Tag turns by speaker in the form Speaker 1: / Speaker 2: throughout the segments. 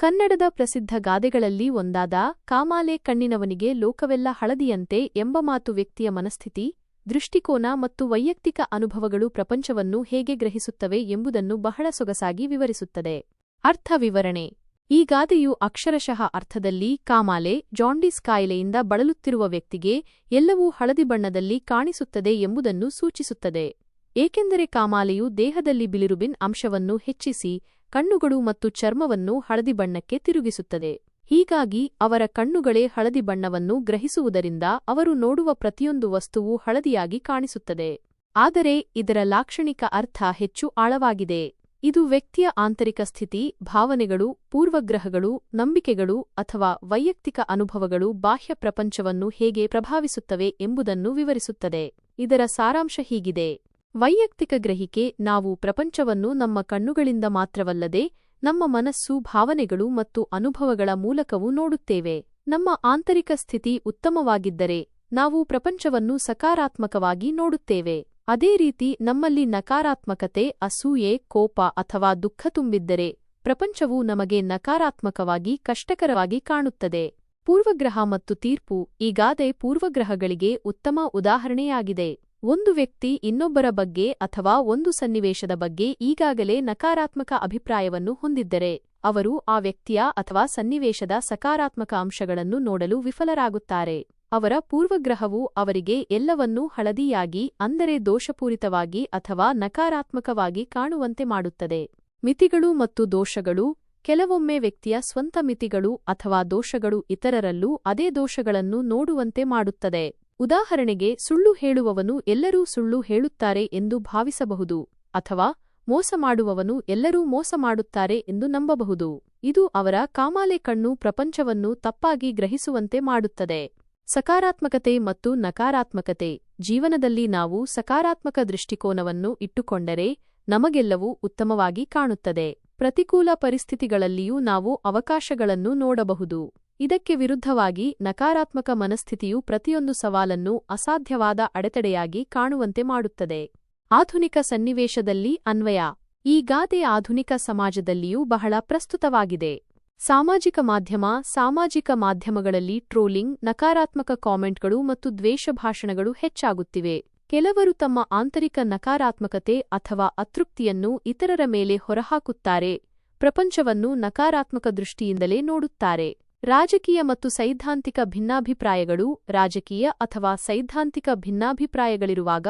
Speaker 1: ಕನ್ನಡದ ಪ್ರಸಿದ್ಧ ಗಾದೆಗಳಲ್ಲಿ ಒಂದಾದ ಕಾಮಾಲೆ ಕಣ್ಣಿನವನಿಗೆ ಲೋಕವೆಲ್ಲ ಹಳದಿಯಂತೆ ಎಂಬ ಮಾತು ವ್ಯಕ್ತಿಯ ಮನಸ್ಥಿತಿ, ದೃಷ್ಟಿಕೋನ ಮತ್ತು ವೈಯಕ್ತಿಕ ಅನುಭವಗಳು ಪ್ರಪಂಚವನ್ನು ಹೇಗೆ ಗ್ರಹಿಸುತ್ತವೆ ಎಂಬುದನ್ನು ಬಹಳ ಸೊಗಸಾಗಿ ವಿವರಿಸುತ್ತದೆ. ಅರ್ಥ ವಿವರಣೆ. ಈ ಗಾದೆಯು ಅಕ್ಷರಶಃ ಅರ್ಥದಲ್ಲಿ ಕಾಮಾಲೆ, ಜಾಂಡಿಸ್ ಕಾಯಿಲೆಯಿಂದ ಬಳಲುತ್ತಿರುವ ವ್ಯಕ್ತಿಗೆ ಎಲ್ಲವೂ ಹಳದಿ ಬಣ್ಣದಲ್ಲಿ ಕಾಣಿಸುತ್ತದೆ ಎಂಬುದನ್ನು ಸೂಚಿಸುತ್ತದೆ. ಏಕೆಂದರೆ ಕಾಮಾಲೆಯು ದೇಹದಲ್ಲಿ ಬಿಲಿರುಬಿನ್ ಅಂಶವನ್ನು ಹೆಚ್ಚಿಸಿ ಕಣ್ಣುಗಳು ಮತ್ತು ಚರ್ಮವನ್ನು ಹಳದಿ ಬಣ್ಣಕ್ಕೆ ತಿರುಗಿಸುತ್ತದೆ. ಹೀಗಾಗಿ ಅವರ ಕಣ್ಣುಗಳೇ ಹಳದಿ ಬಣ್ಣವನ್ನು ಗ್ರಹಿಸುವುದರಿಂದ ಅವರು ನೋಡುವ ಪ್ರತಿಯೊಂದು ವಸ್ತುವು ಹಳದಿಯಾಗಿ ಕಾಣಿಸುತ್ತದೆ. ಆದರೆ ಇದರ ಲಾಕ್ಷಣಿಕ ಅರ್ಥ ಹೆಚ್ಚು ಆಳವಾಗಿದೆ. ಇದು ವ್ಯಕ್ತಿಯ ಆಂತರಿಕ ಸ್ಥಿತಿ, ಭಾವನೆಗಳು, ಪೂರ್ವಗ್ರಹಗಳು, ನಂಬಿಕೆಗಳು ಅಥವಾ ವೈಯಕ್ತಿಕ ಅನುಭವಗಳು ಬಾಹ್ಯ ಪ್ರಪಂಚವನ್ನು ಹೇಗೆ ಪ್ರಭಾವಿಸುತ್ತವೆ ಎಂಬುದನ್ನು ವಿವರಿಸುತ್ತದೆ. ಇದರ ಸಾರಾಂಶ ಹೀಗಿದೆ. ವೈಯಕ್ತಿಕ ಗ್ರಹಿಕೆ ನಾವು ಪ್ರಪಂಚವನ್ನು ನಮ್ಮ ಕಣ್ಣುಗಳಿಂದ ಮಾತ್ರವಲ್ಲದೆ ನಮ್ಮ ಮನಸ್ಸು, ಭಾವನೆಗಳು ಮತ್ತು ಅನುಭವಗಳ ಮೂಲಕವೂ ನೋಡುತ್ತೇವೆ. ನಮ್ಮ ಆಂತರಿಕ ಸ್ಥಿತಿ ಉತ್ತಮವಾಗಿದ್ದರೆ ನಾವು ಪ್ರಪಂಚವನ್ನು ಸಕಾರಾತ್ಮಕವಾಗಿ ನೋಡುತ್ತೇವೆ. ಅದೇ ರೀತಿ ನಮ್ಮಲ್ಲಿ ನಕಾರಾತ್ಮಕತೆ, ಅಸೂಯೆ, ಕೋಪ ಅಥವಾ ದುಃಖ ತುಂಬಿದ್ದರೆ ಪ್ರಪಂಚವು ನಮಗೆ ನಕಾರಾತ್ಮಕವಾಗಿ, ಕಷ್ಟಕರವಾಗಿ ಕಾಣುತ್ತದೆ. ಪೂರ್ವಗ್ರಹ ಮತ್ತು ತೀರ್ಪು ಈಗಾದೆ ಗಾದೆ ಪೂರ್ವಗ್ರಹಗಳಿಗೆ ಉತ್ತಮ ಉದಾಹರಣೆಯಾಗಿದೆ. ಒಂದು ವ್ಯಕ್ತಿ ಇನ್ನೊಬ್ಬರ ಬಗ್ಗೆ ಅಥವಾ ಒಂದು ಸನ್ನಿವೇಶದ ಬಗ್ಗೆ ಈಗಾಗಲೇ ನಕಾರಾತ್ಮಕ ಅಭಿಪ್ರಾಯವನ್ನು ಹೊಂದಿದ್ದರೆ, ಅವರು ಆ ವ್ಯಕ್ತಿಯ ಅಥವಾ ಸನ್ನಿವೇಶದ ಸಕಾರಾತ್ಮಕ ಅಂಶಗಳನ್ನು ನೋಡಲು ವಿಫಲರಾಗುತ್ತಾರೆ. ಅವರ ಪೂರ್ವಗ್ರಹವು ಅವರಿಗೆ ಎಲ್ಲವನ್ನೂ ಹಳದಿಯಾಗಿ, ಅಂದರೆ ದೋಷಪೂರಿತವಾಗಿ ಅಥವಾ ನಕಾರಾತ್ಮಕವಾಗಿ ಕಾಣುವಂತೆ ಮಾಡುತ್ತದೆ. ಮಿತಿಗಳು ಮತ್ತು ದೋಷಗಳು, ಕೆಲವೊಮ್ಮೆ ವ್ಯಕ್ತಿಯ ಸ್ವಂತ ಮಿತಿಗಳು ಅಥವಾ ದೋಷಗಳು ಇತರರಲ್ಲೂ ಅದೇ ದೋಷಗಳನ್ನು ನೋಡುವಂತೆ ಮಾಡುತ್ತದೆ. ಉದಾಹರಣೆಗೆ ಸುಳ್ಳು ಹೇಳುವವನು ಎಲ್ಲರೂ ಸುಳ್ಳು ಹೇಳುತ್ತಾರೆ ಎಂದು ಭಾವಿಸಬಹುದು, ಅಥವಾ ಮೋಸ ಮಾಡುವವನು ಎಲ್ಲರೂ ಮೋಸ ಮಾಡುತ್ತಾರೆ ಎಂದು ನಂಬಬಹುದು. ಇದು ಅವರ ಕಾಮಾಲೆ ಕಣ್ಣು ಪ್ರಪಂಚವನ್ನು ತಪ್ಪಾಗಿ ಗ್ರಹಿಸುವಂತೆ ಮಾಡುತ್ತದೆ. ಸಕಾರಾತ್ಮಕತೆ ಮತ್ತು ನಕಾರಾತ್ಮಕತೆ. ಜೀವನದಲ್ಲಿ ನಾವು ಸಕಾರಾತ್ಮಕ ದೃಷ್ಟಿಕೋನವನ್ನು ಇಟ್ಟುಕೊಂಡರೆ ನಮಗೆಲ್ಲವೂ ಉತ್ತಮವಾಗಿ ಕಾಣುತ್ತದೆ. ಪ್ರತಿಕೂಲ ಪರಿಸ್ಥಿತಿಗಳಲ್ಲಿಯೂ ನಾವು ಅವಕಾಶಗಳನ್ನು ನೋಡಬಹುದು. ಇದಕ್ಕೆ ವಿರುದ್ಧವಾಗಿ ನಕಾರಾತ್ಮಕ ಮನಸ್ಥಿತಿಯು ಪ್ರತಿಯೊಂದು ಸವಾಲನ್ನು ಅಸಾಧ್ಯವಾದ ಅಡೆತಡೆಯಾಗಿ ಕಾಣುವಂತೆ ಮಾಡುತ್ತದೆ. ಆಧುನಿಕ ಸನ್ನಿವೇಶದಲ್ಲಿ ಅನ್ವಯ. ಈ ಗಾದೆ ಆಧುನಿಕ ಸಮಾಜದಲ್ಲಿಯೂ ಬಹಳ ಪ್ರಸ್ತುತವಾಗಿದೆ. ಸಾಮಾಜಿಕ ಮಾಧ್ಯಮ, ಸಾಮಾಜಿಕ ಮಾಧ್ಯಮಗಳಲ್ಲಿ ಟ್ರೋಲಿಂಗ್, ನಕಾರಾತ್ಮಕ ಕಾಮೆಂಟ್ಗಳು ಮತ್ತು ದ್ವೇಷ ಭಾಷಣಗಳು ಹೆಚ್ಚಾಗುತ್ತಿವೆ. ಕೆಲವರು ತಮ್ಮ ಆಂತರಿಕ ನಕಾರಾತ್ಮಕತೆ ಅಥವಾ ಅತೃಪ್ತಿಯನ್ನು ಇತರರ ಮೇಲೆ ಹೊರಹಾಕುತ್ತಾರೆ. ಪ್ರಪಂಚವನ್ನು ನಕಾರಾತ್ಮಕ ದೃಷ್ಟಿಯಿಂದಲೇ ನೋಡುತ್ತಾರೆ. ರಾಜಕೀಯ ಮತ್ತು ಸೈದ್ಧಾಂತಿಕ ಭಿನ್ನಾಭಿಪ್ರಾಯಗಳು ರಾಜಕೀಯ ಅಥವಾ ಸೈದ್ಧಾಂತಿಕ ಭಿನ್ನಾಭಿಪ್ರಾಯಗಳಿರುವಾಗ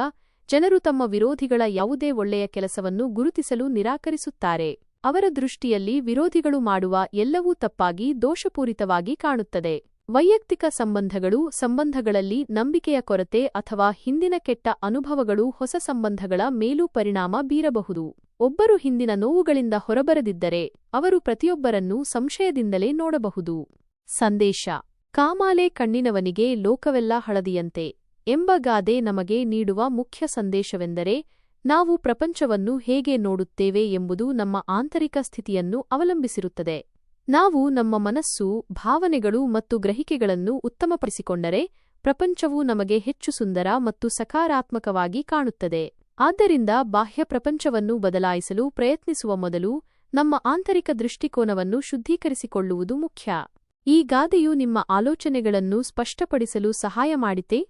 Speaker 1: ಜನರು ತಮ್ಮ ವಿರೋಧಿಗಳ ಯಾವುದೇ ಒಳ್ಳೆಯ ಕೆಲಸವನ್ನು ಗುರುತಿಸಲು ನಿರಾಕರಿಸುತ್ತಾರೆ. ಅವರ ದೃಷ್ಟಿಯಲ್ಲಿ ವಿರೋಧಿಗಳು ಮಾಡುವ ಎಲ್ಲವೂ ತಪ್ಪಾಗಿ ದೋಷಪೂರಿತವಾಗಿ ಕಾಣುತ್ತದೆ. ವೈಯಕ್ತಿಕ ಸಂಬಂಧಗಳು ಸಂಬಂಧಗಳಲ್ಲಿ ನಂಬಿಕೆಯ ಕೊರತೆ ಅಥವಾ ಹಿಂದಿನ ಕೆಟ್ಟ ಅನುಭವಗಳು ಹೊಸ ಸಂಬಂಧಗಳ ಮೇಲೂ ಪರಿಣಾಮ ಬೀರಬಹುದು. ಒಬ್ಬರು ಹಿಂದಿನ ನೋವುಗಳಿಂದ ಹೊರಬರದಿದ್ದರೆ ಅವರು ಪ್ರತಿಯೊಬ್ಬರನ್ನು ಸಂಶಯದಿಂದಲೇ ನೋಡಬಹುದು. ಸಂದೇಶ, ಕಾಮಾಲೆ ಕಣ್ಣಿನವನಿಗೆ ಲೋಕವೆಲ್ಲ ಹಳದಿಯಂತೆ ಎಂಬ ಗಾದೆ ನಮಗೆ ನೀಡುವ ಮುಖ್ಯ ಸಂದೇಶವೆಂದರೆ ನಾವು ಪ್ರಪಂಚವನ್ನು ಹೇಗೆ ನೋಡುತ್ತೇವೆ ಎಂಬುದು ನಮ್ಮ ಆಂತರಿಕ ಸ್ಥಿತಿಯನ್ನು ಅವಲಂಬಿಸಿರುತ್ತದೆ. ನಾವು ನಮ್ಮ ಮನಸ್ಸು, ಭಾವನೆಗಳು ಮತ್ತು ಗ್ರಹಿಕೆಗಳನ್ನು ಉತ್ತಮಪಡಿಸಿಕೊಂಡರೆ ಪ್ರಪಂಚವು ನಮಗೆ ಹೆಚ್ಚು ಸುಂದರ ಮತ್ತು ಸಕಾರಾತ್ಮಕವಾಗಿ ಕಾಣುತ್ತದೆ. ಆದ್ದರಿಂದ ಬಾಹ್ಯ ಪ್ರಪಂಚವನ್ನು ಬದಲಾಯಿಸಲು ಪ್ರಯತ್ನಿಸುವ ಮೊದಲು ನಮ್ಮ ಆಂತರಿಕ ದೃಷ್ಟಿಕೋನವನ್ನು ಶುದ್ಧೀಕರಿಸಿಕೊಳ್ಳುವುದು ಮುಖ್ಯ. ಈ ಗಾದೆಯು ನಿಮ್ಮ ಆಲೋಚನೆಗಳನ್ನು ಸ್ಪಷ್ಟಪಡಿಸಲು ಸಹಾಯ ಮಾಡಿತೆ